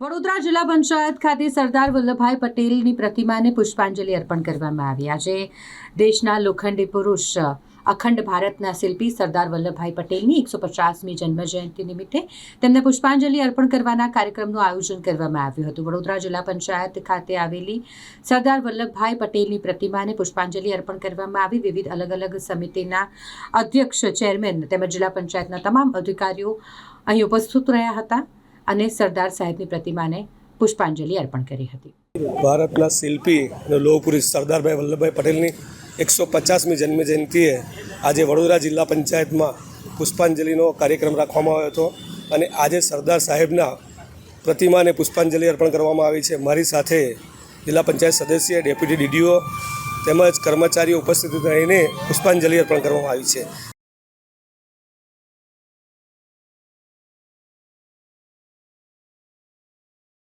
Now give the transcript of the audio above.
વડોદરા જિલ્લા પંચાયત ખાતે સરદાર વલ્લભભાઈ પટેલની પ્રતિમાને પુષ્પાંજલિ અર્પણ કરવામાં આવી આજે. દેશના લોખંડી પુરુષ, અખંડ ભારતના શિલ્પી સરદાર વલ્લભભાઈ પટેલની એકસો પચાસમી જન્મજયંતિ નિમિત્તે તેમને પુષ્પાંજલિ અર્પણ કરવાના કાર્યક્રમનું આયોજન કરવામાં આવ્યું હતું. વડોદરા જિલ્લા પંચાયત ખાતે આવેલી સરદાર વલ્લભભાઈ પટેલની પ્રતિમાને પુષ્પાંજલિ અર્પણ કરવામાં આવી. વિવિધ અલગ અલગ સમિતિના અધ્યક્ષ, ચેરમેન તેમજ જિલ્લા પંચાયતના તમામ અધિકારીઓ અહીં ઉપસ્થિત રહ્યા હતા. અને સરદાર સાહેબની પ્રતિમાને પુષ્પાંજલિ અર્પણ કરી હતી. ભારતના શિલ્પી અને લોહ પુરુષ સરદારભાઈ વલ્લભભાઈ પટેલની એકસો પચાસમી જન્મજયંતિએ આજે વડોદરા જિલ્લા પંચાયતમાં પુષ્પાંજલિનો કાર્યક્રમ રાખવામાં આવ્યો હતો અને આજે સરદાર સાહેબના પ્રતિમાને પુષ્પાંજલિ અર્પણ કરવામાં આવી છે. મારી સાથે જિલ્લા પંચાયત સદસ્ય, ડેપ્યુટી ડીડીઓ તેમજ કર્મચારીઓ ઉપસ્થિત રહીને પુષ્પાંજલિ અર્પણ કરવામાં આવી છે.